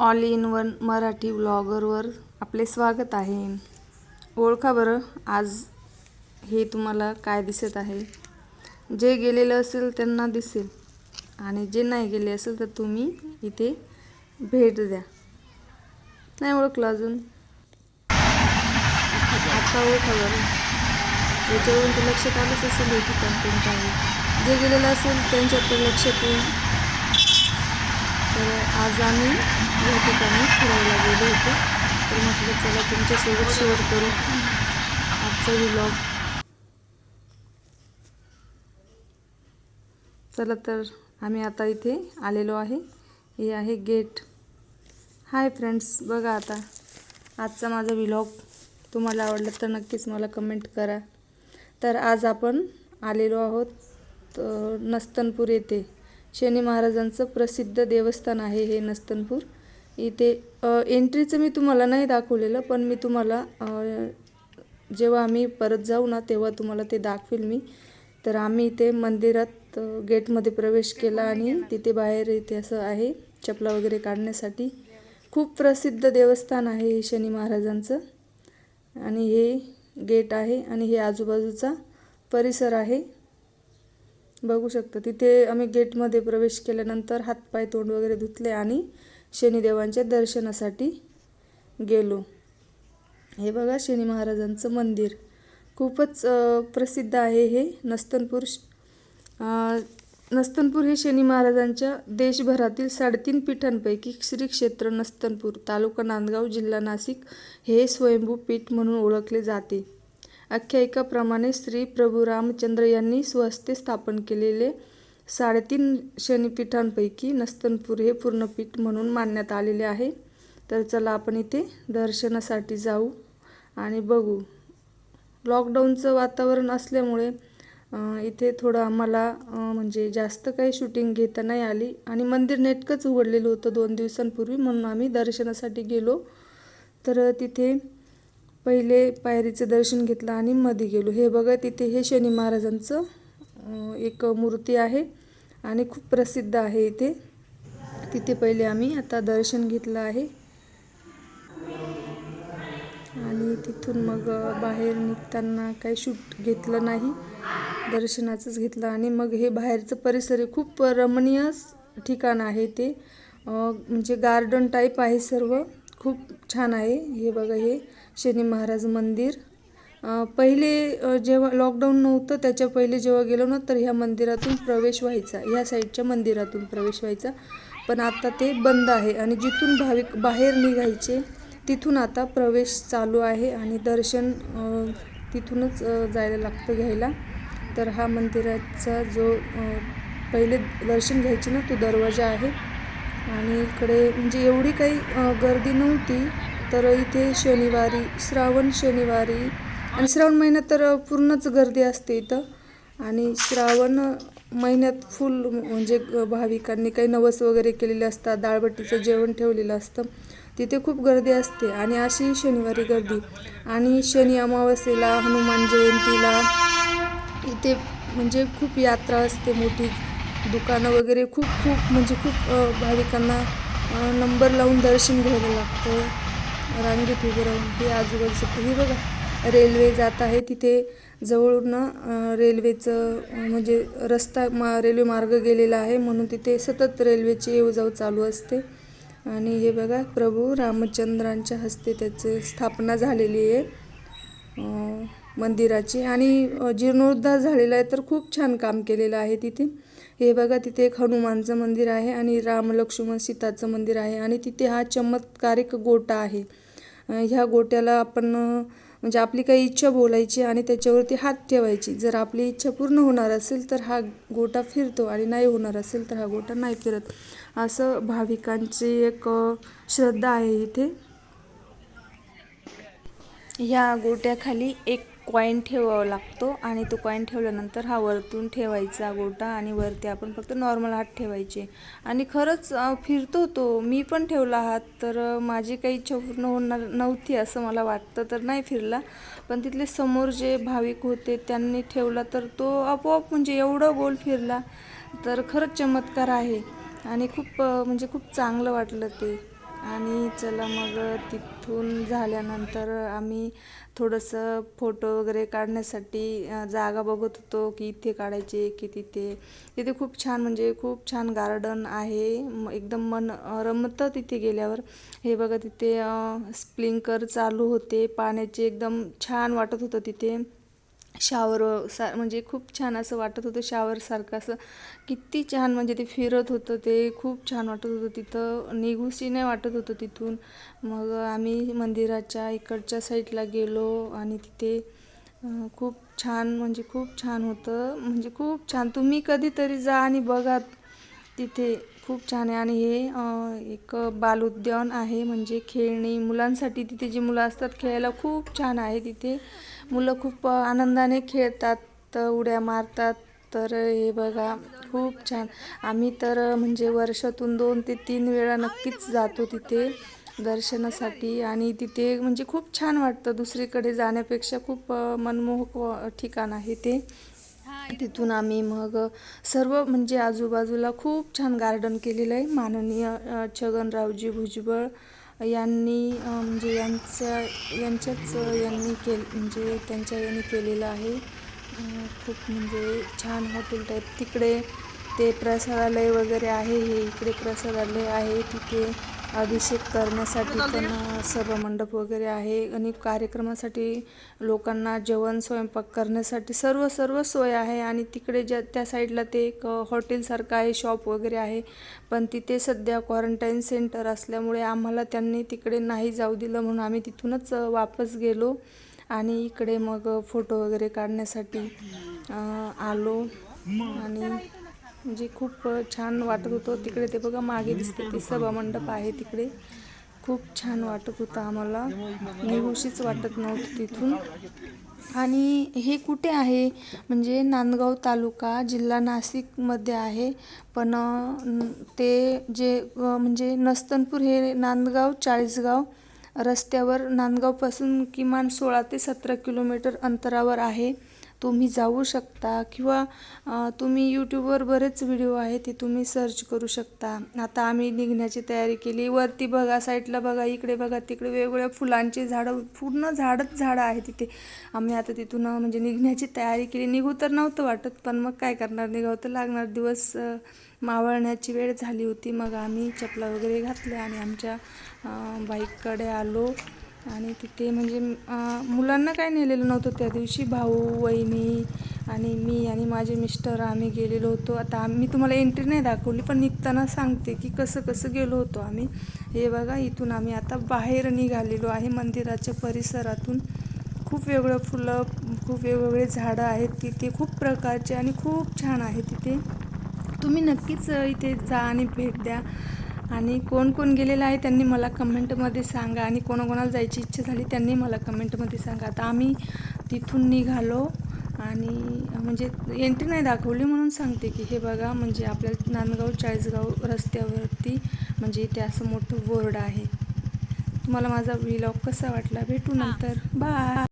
All in one Marathi व्लॉगरवर आपले स्वागत आहे. ओळखा बरं आज हे तुम्हाला काय दिसत आहे? जे गेलेलं असेल त्यांना दिसेल आणि जे नाही गेले असेल तर तुम्ही इथे भेट द्या. नाही ओळखलं अजून? आता ओळखा बरं. याच्यावरून तर लक्षात आलंच असेल हे ठिकाण कोणतं आहे. जे गेलेलं असेल त्यांच्या तर लक्षात येईल तर आज आम्ही या ठिकाणी फिरायला गेलो होतो. तर म्हटलं चला तुमच्यासोबत शेअर करू आजचा व्लॉग चला तर आम्ही आता इथे आलेलो आहे. हे आहे गेट. हाय फ्रेंड्स बघा आता आजचा माझा व्लॉग तुम्हाला आवडला तर नक्कीच मला कमेंट करा. तर आज आपण आलेलो आहोत नस्तनपूर येथे. शनी महाराजांचं प्रसिद्ध देवस्थान आहे हे नस्तनपूर. इथे एंट्रीचं मी तुम्हाला नाही दाखवलेलं पण मी तुम्हाला जेव्हा आम्ही परत जाऊ ना तेव्हा तुम्हाला ते दाखवेल मी. तर आम्ही इथे मंदिरात गेटमध्ये प्रवेश केला आणि तिथे बाहेर इथे असं आहे चपला वगैरे काढण्यासाठी. खूप प्रसिद्ध देवस्थान आहे हे शनी महाराजांचं. आणि हे गेट आहे आणि हे आजूबाजूचा परिसर आहे. बघू शकता. तिथे आम्ही गेटमध्ये प्रवेश केल्यानंतर हातपाय तोंड वगैरे धुतले आणि शनिदेवांच्या दर्शनासाठी गेलो. हे बघा शनी महाराजांचं मंदिर. खूपच प्रसिद्ध आहे हे नस्तनपूर श- नस्तनपूर हे शनी महाराजांच्या देशभरातील साडेतीन पीठांपैकी श्री क्षेत्र नस्तनपूर तालुका नांदगाव जिल्हा नाशिक हे स्वयंभू पीठ म्हणून ओळखले जाते. आख्यायिकाप्रमाणे श्री प्रभू रामचंद्र यांनी स्वहस्ते स्थापन केलेले साडेतीन शनिपीठांपैकी नस्तनपूर हे पूर्णपीठ म्हणून मानण्यात आलेले आहे. तर चला आपण इथे दर्शनासाठी जाऊ आणि बघू. लॉकडाऊनचं वातावरण असल्यामुळे इथे थोडं आम्हाला म्हणजे जास्त काही शूटिंग घेता नाही आली आणि मंदिर नेटकंच उघडलेलं होतं दोन दिवसांपूर्वी म्हणून आम्ही दर्शनासाठी गेलो. तर तिथे पहिले पायरीचं दर्शन घेतलं आणि मध्ये गेलो. हे बघा तिथे हे शनी महाराजांचं एक मूर्ती आहे आणि खूप प्रसिद्ध आहे इथे. तिथे पहिले आम्ही आता दर्शन घेतलं आहे. आणि तिथून मग बाहेर निघताना काही शूट घेतलं नाही. दर्शनाचंच घेतलं आणि मग हे बाहेरचं परिसर खूप रमणीय ठिकाण आहे ते. म्हणजे गार्डन टाईप आहे सर्व. खूप छान आहे. हे बघा हे शनी महाराज मंदिर. पहिले जेव्हा लॉकडाऊन नव्हतं त्याच्या पहिले जेव्हा गेलो ना तर ह्या मंदिरातून प्रवेश व्हायचा. ह्या साईडच्या मंदिरातून प्रवेश व्हायचा. पण आता ते बंद आहे आणि जिथून भाविक बाहेर निघायचे तिथून आता प्रवेश चालू आहे आणि दर्शन तिथूनच जायला लागतं घ्यायला. तर हा मंदिराचा जो पहिले दर्शन घ्यायचे ना तो दरवाजा आहे. आणि इकडे म्हणजे एवढी काही गर्दी नव्हती. तर इथे शनिवारी श्रावण शनिवारी आणि श्रावण महिन्यात तर पूर्णच गर्दी असते इथं. आणि श्रावण महिन्यात फुल म्हणजे भाविकांनी काही नवस वगैरे केलेले असतात दाळबट्टीचं जेवण ठेवलेलं असतं. तिथे खूप गर्दी असते आणि अशी शनिवारी गर्दी. आणि शनी अमावस्येला हनुमान जयंतीला इथे म्हणजे खूप यात्रा असते मोठी दुकानं वगैरे खूप खूप म्हणजे खूप भाविकांना नंबर लावून दर्शन घ्यायला लागतं. रांगेत उभं राहून हे आजूबाजूचं हे बघा रेल्वे जात आहे तिथे जवळून रेल्वेचं म्हणजे रस्ता मा रेल्वे मार्ग गेलेला आहे म्हणून तिथे सतत रेल्वेची येऊ जाऊ चालू असते. आणि हे बघा प्रभू रामचंद्रांच्या हस्ते त्याची स्थापना झालेली आहे मंदिराची. आणि जीर्णोद्धार झालेला आहे तर खूप छान काम केलेलं आहे तिथे. हे बघा तिथे एक हनुमानचं मंदिर आहे आणि राम लक्ष्मण सीताचं मंदिर आहे आणि तिथे हा चमत्कारिक गोटा आहे. ह्या गोट्याला आपण म्हणजे आपली काही इच्छा बोलायची आणि त्याच्यावरती हात ठेवायची. जर आपली इच्छा पूर्ण होणार असेल तर हा गोटा फिरतो आणि नाही होणार असेल तर हा गोटा नाही फिरत. असं भाविकांची एक श्रद्धा आहे इथे. ह्या गोट्याखाली एक कॉईन ठेवावा लागतो आणि तो कॉईन ठेवल्यानंतर हा वरतून ठेवायचा गोटा आणि वरती आपण फक्त नॉर्मल हात ठेवायचे. आणि खरंच फिरतो तो. मी पण ठेवला हात तर माझी काही इच्छा पूर्ण होणार नव्हती असं मला वाटतं तर नाही फिरला. पण तिथले समोर जे भाविक होते त्यांनी ठेवला तर तो आपोआप म्हणजे एवढं गोल फिरला. तर खरंच चमत्कार आहे. आणि खूप म्हणजे खूप चांगलं वाटलं ते. आणि चला मग तिथून झाल्यानंतर आम्ही थोडंसं फोटो वगैरे काढण्यासाठी जागा बघत होतो की इथे काढायचे की तिथे. तिथे खूप छान म्हणजे खूप छान गार्डन आहे. म- एकदम मन रमतं तिथे गेल्यावर. हे बघा तिथे स्प्लिंकर चालू होते. पाण्याचे एकदम छान वाटत होतं तिथे. शावर सा म्हणजे खूप छान असं वाटत होतं शावरसारखं असं. किती छान म्हणजे ते फिरत होतं ते खूप छान वाटत होतं तिथं. निघूशी नाही वाटत होतं तिथून. मग आम्ही मंदिराच्या इकडच्या साईडला गेलो आणि तिथे खूप छान म्हणजे खूप छान होतं. म्हणजे खूप छान. तुम्ही कधीतरी जा आणि बघा तिथे. खूप छान आहे. आणि हे एक बालउद्यान आहे. म्हणजे खेळणी मुलांसाठी तिथे जी मुलं असतात खेळायला खूप छान आहे तिथे. मुलं खूप आनंदाने खेळतात उड्या मारतात. तर हे बघा खूप छान. आम्ही तर म्हणजे वर्षातून दोन ते तीन वेळा नक्कीच जातो तिथे दर्शनासाठी आणि तिथे म्हणजे खूप छान वाटतं. दुसरीकडे जाण्यापेक्षा खूप मनमोहक ठिकाण आहे ते. तिथून आम्ही मग सर्व म्हणजे आजूबाजूला खूप छान गार्डन केलेलं आहे. माननीय छगनरावजी भुजबळ यांनी म्हणजे यांच्या यांच्याच यांनी केल म्हणजे त्यांच्या यांनी केलेलं आहे. खूप म्हणजे छान हॉटेल टाईप. तिकडे ते प्रसादालय वगैरे आहे हे इकडे प्रसादालय आहे. तिथे अभिषेक करण्यासाठी पण सभामंडप वगैरे आहे. आणि कार्यक्रमासाठी लोकांना जेवण स्वयंपाक करण्यासाठी सर्व सर्व सोय आहे. आणि तिकडे ज्या त्या साईडला ते एक हॉटेलसारखं आहे शॉप वगैरे आहे. पण तिथे सध्या क्वारंटाईन सेंटर असल्यामुळे आम्हाला त्यांनी तिकडे नाही जाऊ दिलं म्हणून आम्ही तिथूनच वापस गेलो. आणि इकडे मग फोटो वगैरे काढण्यासाठी आलो. आणि म्हणजे खूप छान वाटत होतं. तिकडे ते बघा मागे दिसते ते सभामंडप आहे तिकडे. खूप छान वाटत होतं आम्हाला. निघूशीच वाटत नव्हतं तिथून. आणि हे कुठे आहे? म्हणजे नांदगाव तालुका जिल्हा नाशिकमध्ये आहे. पण ते जे म्हणजे नस्तनपूर हे नांदगाव चाळीसगाव रस्त्यावर नांदगावपासून किमान सोळा ते सतरा किलोमीटर अंतरावर आहे. तुम्ही जाऊ शकता किंवा तुम्ही यूट्यूबवर बरेच व्हिडिओ आहे ते तुम्ही सर्च करू शकता. आता आम्ही निघण्याची तयारी केली. वरती बघा साईडला बघा इकडे बघा तिकडे वेगवेगळ्या फुलांची झाडं पूर्ण झाडच झाडं आहे तिथे. आम्ही आता तिथून म्हणजे निघण्याची तयारी केली. निघू तर नव्हतं वाटत पण मग काय करणार? निघावं तर लागणार. दिवस मावळण्याची वेळ झाली होती. मग आम्ही चपला वगैरे घातल्या आणि आमच्या बाईककडे आलो. आणि तिथे म्हणजे मुलांना काय नेलेलं नव्हतं त्या दिवशी? भाऊ वहिनी आणि मी आणि माझे मिस्टर आम्ही गेलेलो होतो. आता आम्ही तुम्हाला एंट्री नाही दाखवली पण निघताना सांगते की कसं कसं गेलो होतो आम्ही. हे बघा इथून आम्ही आता बाहेर निघालेलो आहे. मंदिराच्या परिसरातून खूप वेगळं फुलं खूप वेगवेगळे झाडं आहेत तिथे. खूप प्रकारचे आणि खूप छान आहे तिथे. तुम्ही नक्कीच इथे जा आणि भेट द्या. आणि कोण कोण गेलेलं आहे त्यांनी मला कमेंटमध्ये सांगा आणि कोणाकोणाला जायची इच्छा झाली त्यांनी मला कमेंटमध्ये सांगा. आता आम्ही तिथून निघालो आणि म्हणजे एंट्री नाही दाखवली म्हणून सांगते की हे बघा म्हणजे आपल्या नांदगाव चाळीसगाव रस्त्यावरती म्हणजे इथे असं मोठं बोर्ड आहे. तुम्हाला माझा व्लॉग कसा वाटला भेटू नंतर. बाय